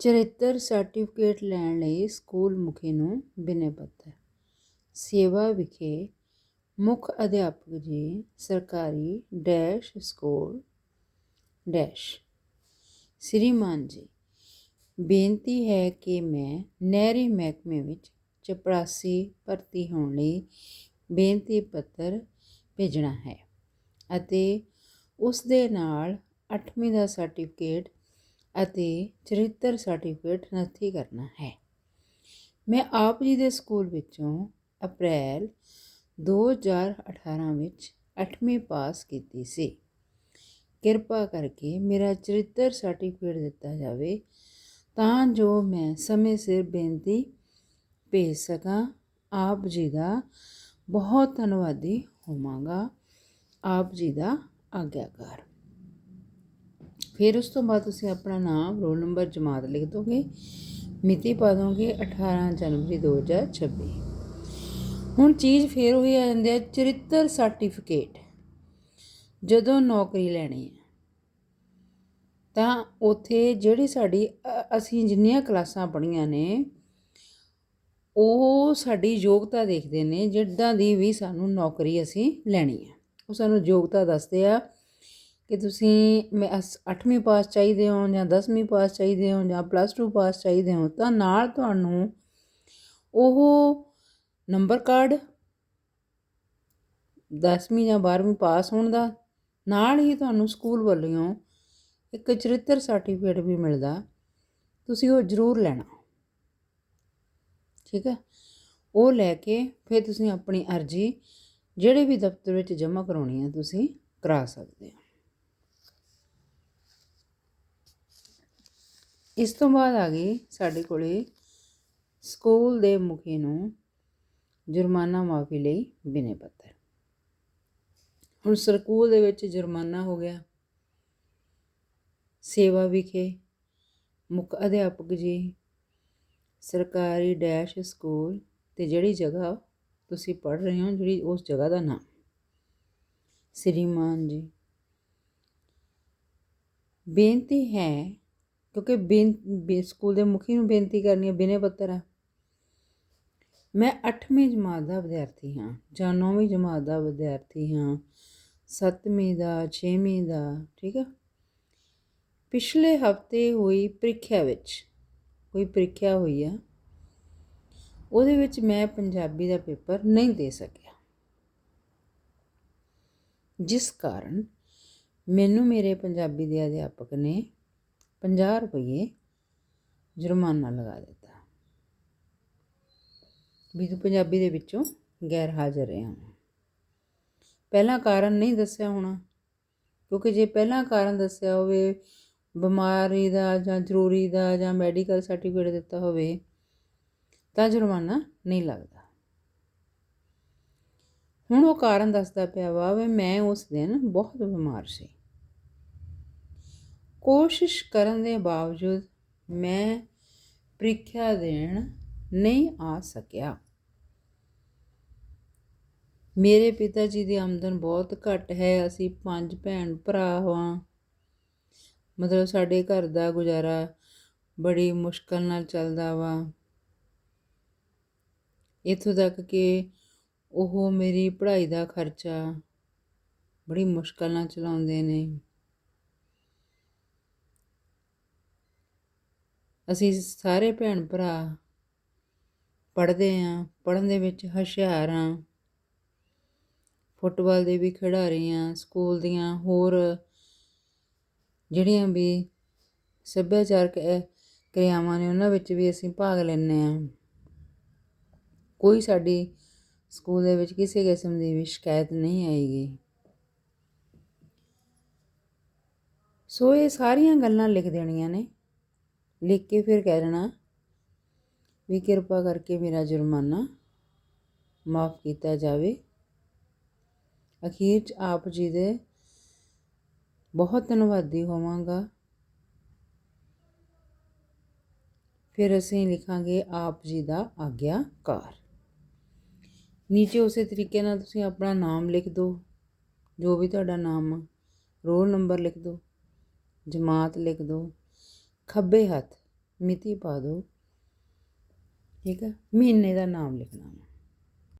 ਚਰਿੱਤਰ ਸਰਟੀਫਿਕੇਟ ਲੈਣ ਲਈ ਸਕੂਲ ਮੁਖੀ ਨੂੰ ਬਿਨੈ ਪੱਤਰ। ਸੇਵਾ ਵਿਖੇ ਮੁੱਖ ਅਧਿਆਪਕ ਜੀ, ਸਰਕਾਰੀ ਡੈਸ਼ ਸਕੂਲ ਡੈਸ਼। ਸ੍ਰੀਮਾਨ ਜੀ, ਬੇਨਤੀ ਹੈ ਕਿ ਮੈਂ ਨਹਿਰੀ ਮਹਿਕਮੇ ਵਿੱਚ ਚਪੜਾਸੀ ਭਰਤੀ ਹੋਣ ਲਈ ਬੇਨਤੀ ਪੱਤਰ ਭੇਜਣਾ ਹੈ ਅਤੇ ਉਸ ਦੇ ਨਾਲ 8ਵੀਂ ਦਾ ਸਰਟੀਫਿਕੇਟ ਅਤੇ ਚਰਿੱਤਰ ਸਰਟੀਫਿਕੇਟ ਨੱਥੀ ਕਰਨਾ ਹੈ। ਮੈਂ ਆਪ ਜੀ ਦੇ ਸਕੂਲ ਵਿੱਚੋਂ ਅਪ੍ਰੈਲ 2018 ਵਿੱਚ 8ਵੀਂ ਪਾਸ ਕੀਤੀ ਸੀ। ਕਿਰਪਾ ਕਰਕੇ ਮੇਰਾ ਚਰਿੱਤਰ ਸਰਟੀਫਿਕੇਟ ਦਿੱਤਾ ਜਾਵੇ ਤਾਂ ਜੋ ਮੈਂ ਸਮੇਂ ਸਿਰ ਬੇਨਤੀ ਭੇਜ ਸਕਾਂ। ਆਪ ਜੀ ਦਾ ਬਹੁਤ ਧੰਨਵਾਦੀ ਹੋਵਾਂਗਾ। ਆਪ ਜੀ ਦਾ ਆਗਿਆਕਾਰ। ਫਿਰ ਉਸ ਤੋਂ ਬਾਅਦ ਤੁਸੀਂ ਆਪਣਾ ਨਾਮ ਰੋਲ ਨੰਬਰ ਜਮਾਤ ਲਿਖ ਦੋਗੇ। ਮਿਤੀ ਪਾ ਦੋਗੇ 18 ਜਨਵਰੀ 2026 ਹੁਣ ਚੀਜ਼ ਫੇਰ ਹੋਈ ਆ ਜਾਂਦੀ ਹੈ, ਚਰਿੱਤਰ ਸਰਟੀਫਿਕੇਟ ਜਦੋਂ ਨੌਕਰੀ ਲੈਣੀ ਹੈ, ਤਾਂ ਉਥੇ ਜਿਹੜੀ ਸਾਡੀ ਅਸੀਂ ਜਿੰਨੀਆਂ ਕਲਾਸਾਂ ਪੜ੍ਹੀਆਂ ਨੇ, ਉਹ ਸਾਡੀ ਯੋਗਤਾ ਦੇਖਦੇ ਨੇ, ਜਿੱਦਾਂ ਦੀ ਵੀ ਸਾਨੂੰ ਨੌਕਰੀ ਅਸੀਂ ਲੈਣੀ ਹੈ। ਉਹ ਸਾਨੂੰ ਯੋਗਤਾ ਦੱਸਦੇ ਆ ਕਿ ਤੁਸੀਂ ਮੈਂ 8ਵੀਂ ਪਾਸ ਚਾਹੀਦੇ ਹੋ ਜਾਂ 10ਵੀਂ ਪਾਸ ਚਾਹੀਦੇ ਹੋ ਜਾਂ ਪਲੱਸ 2 ਪਾਸ ਚਾਹੀਦੇ ਹੋ, ਤਾਂ ਨਾਲ ਤੁਹਾਨੂੰ ਉਹ ਨੰਬਰ ਕਾਰਡ 10ਵੀਂ ਜਾਂ 12ਵੀਂ ਪਾਸ ਹੋਣ ਦਾ, ਨਾਲ ਹੀ ਤੁਹਾਨੂੰ ਸਕੂਲ ਵੱਲੋਂ ਇੱਕ ਚਰਿੱਤਰ ਸਰਟੀਫਿਕੇਟ ਵੀ ਮਿਲਦਾ, ਤੁਸੀਂ ਉਹ ਜ਼ਰੂਰ ਲੈਣਾ। ਠੀਕ ਹੈ? ਉਹ ਲੈ ਕੇ ਫਿਰ ਤੁਸੀਂ ਆਪਣੀ ਅਰਜ਼ੀ, ਜਿਹੜੇ ਵੀ ਦਫ਼ਤਰ ਵਿੱਚ ਜਮ੍ਹਾਂ ਕਰਾਉਣੀ ਹੈ, ਤੁਸੀਂ ਕਰਾ ਸਕਦੇ ਹੋ। ਇਸ ਤੋਂ ਬਾਅਦ ਆ ਗਈ ਸਾਡੇ ਕੋਲੇ ਸਕੂਲ ਦੇ ਮੁਖੀ ਨੂੰ ਜੁਰਮਾਨਾ ਮਾਫੀ ਲਈ ਬਿਨੇ ਪੱਤਰ। ਹੁਣ ਸਕੂਲ ਦੇ ਵਿੱਚ ਜੁਰਮਾਨਾ ਹੋ ਗਿਆ। ਸੇਵਾ ਵਿਖੇ ਮੁੱਖ ਅਧਿਆਪਕ ਜੀ, ਸਰਕਾਰੀ ਡੈਸ਼ ਸਕੂਲ ਤੇ ਜਿਹੜੀ ਜਗ੍ਹਾ ਤੁਸੀਂ ਪੜ੍ਹ ਰਹੇ ਹੋ, ਜਿਹੜੀ ਉਸ ਜਗ੍ਹਾ ਦਾ ਨਾਮ। ਸ੍ਰੀਮਾਨ ਜੀ, ਬੇਨਤੀ ਹੈ ਕਿਉਂਕਿ ਬੇਨ, ਬੇ- ਸਕੂਲ ਦੇ ਮੁਖੀ ਨੂੰ ਬੇਨਤੀ ਕਰਨੀ ਹੈ, ਬਿਨੇ ਪੱਤਰ ਹੈ। ਮੈਂ 8ਵੀਂ ਜਮਾਤ ਦਾ ਵਿਦਿਆਰਥੀ ਹਾਂ, ਜਾਂ 9ਵੀਂ ਜਮਾਤ ਦਾ ਵਿਦਿਆਰਥੀ ਹਾਂ 7ਵੀਂ ਦਾ 6ਵੀਂ ਦਾ, ਠੀਕ ਆ? ਪਿਛਲੇ ਹਫ਼ਤੇ ਹੋਈ ਪ੍ਰੀਖਿਆ ਵਿੱਚ, ਕੋਈ ਪ੍ਰੀਖਿਆ ਹੋਈ ਆ, ਉਹਦੇ ਵਿੱਚ ਮੈਂ ਪੰਜਾਬੀ ਦਾ ਪੇਪਰ ਨਹੀਂ ਦੇ ਸਕਿਆ। ਜਿਸ ਕਾਰਨ ਮੈਨੂੰ ਮੇਰੇ ਪੰਜਾਬੀ ਦੇ ਅਧਿਆਪਕ ਨੇ 50 ਰੁਪਏ ਜੁਰਮਾਨਾ ਲਗਾ ਦਿੱਤਾ। ਵੀ ਤੂੰ ਪੰਜਾਬੀ ਦੇ ਵਿੱਚੋਂ ਗੈਰ ਹਾਜ਼ਰ ਰਿਹਾ ਪਹਿਲਾ ਕਾਰਨ ਨਹੀਂ ਦੱਸਿਆ ਹੋਣਾ, ਕਿਉਂਕਿ ਜੇ ਪਹਿਲਾ ਕਾਰਨ ਦੱਸਿਆ ਹੋਵੇ, ਬਿਮਾਰੀ ਦਾ ਜਾਂ ਜ਼ਰੂਰੀ ਦਾ ਜਾਂ ਮੈਡੀਕਲ ਸਰਟੀਫਿਕੇਟ ਦਿੱਤਾ ਹੋਵੇ, ਤਾਂ ਜੁਰਮਾਨਾ ਨਹੀਂ ਲੱਗਦਾ। ਹੁਣ ਉਹ ਕਾਰਨ ਦੱਸਦਾ ਪਿਆ ਵਾ ਵੀ ਮੈਂ ਉਸ ਦਿਨ ਬਹੁਤ ਬਿਮਾਰ ਸੀ। ਕੋਸ਼ਿਸ਼ ਕਰਨ ਦੇ ਬਾਵਜੂਦ ਮੈਂ ਪ੍ਰੀਖਿਆ ਦੇਣ ਨਹੀਂ ਆ ਸਕਿਆ। ਮੇਰੇ ਪਿਤਾ ਜੀ ਦੀ ਆਮਦਨ ਬਹੁਤ ਘੱਟ ਹੈ। ਅਸੀਂ ਪੰਜ ਭੈਣ ਭਰਾ ਹਾਂ। ਮਤਲਬ ਸਾਡੇ ਘਰ ਦਾ ਗੁਜ਼ਾਰਾ ਬੜੀ ਮੁਸ਼ਕਲ ਨਾਲ ਚੱਲਦਾ ਵਾ। ਇੱਥੋਂ ਤੱਕ ਕਿ ਉਹ ਮੇਰੀ ਪੜ੍ਹਾਈ ਦਾ ਖਰਚਾ ਬੜੀ ਮੁਸ਼ਕਲ ਨਾਲ ਚਲਾਉਂਦੇ ਨੇ। ਅਸੀਂ ਸਾਰੇ ਭੈਣ ਭਰਾ ਪੜ੍ਹਦੇ ਆਂ, ਪੜ੍ਹਨ ਦੇ ਵਿੱਚ ਹੁਸ਼ਿਆਰ ਆਂ। ਫੁੱਟਬਾਲ ਦੇ ਵੀ ਖਿਡਾਰੀ ਆਂ, ਸਕੂਲ ਦੀਆਂ ਹੋਰ ਜਿਹੜੀਆਂ ਵੀ ਸੱਭਿਆਚਾਰਕ ਕਿਰਿਆਵਾਂ ਨੇ ਉਹਨਾਂ ਵਿੱਚ ਵੀ ਅਸੀਂ ਭਾਗ ਲੈਂਦੇ ਆਂ। ਕੋਈ ਸਾਡੀ ਸਕੂਲ ਦੇ ਵਿੱਚ ਕਿਸੇ ਕਿਸਮ ਦੀ ਵੀ ਸ਼ਿਕਾਇਤ ਨਹੀਂ ਆਏਗੀ। ਸੋ ਇਹ ਸਾਰੀਆਂ ਗੱਲਾਂ ਲਿਖ ਦੇਣੀਆਂ ਨੇ। ਲਿਖ ਕੇ ਫਿਰ ਕਹਿ ਦੇਣਾ ਵੀ ਕਿਰਪਾ ਕਰਕੇ ਮੇਰਾ ਜੁਰਮਾਨਾ ਮਾਫ ਕੀਤਾ ਜਾਵੇ। ਅਖੀਰ 'ਚ ਆਪ ਜੀ ਦੇ ਬਹੁਤ ਧੰਨਵਾਦੀ ਹੋਵਾਂਗਾ। ਫਿਰ ਅਸੀਂ ਲਿਖਾਂਗੇ ਆਪ ਜੀ ਦਾ ਆਗਿਆਕਾਰ। ਨੀਚੇ ਉਸੇ ਤਰੀਕੇ ਨਾਲ ਤੁਸੀਂ ਆਪਣਾ ਨਾਮ ਲਿਖ ਦਿਓ, ਜੋ ਵੀ ਤੁਹਾਡਾ ਨਾਮ ਰੋਲ ਨੰਬਰ ਲਿਖ ਦਿਓ, ਜਮਾਤ ਲਿਖ ਦਿਓ ਖੱਬੇ ਹੱਥ ਮਿਤੀ ਪਾ ਦਿਓ ਠੀਕ ਹੈ? ਮਹੀਨੇ ਦਾ ਨਾਮ ਲਿਖਣਾ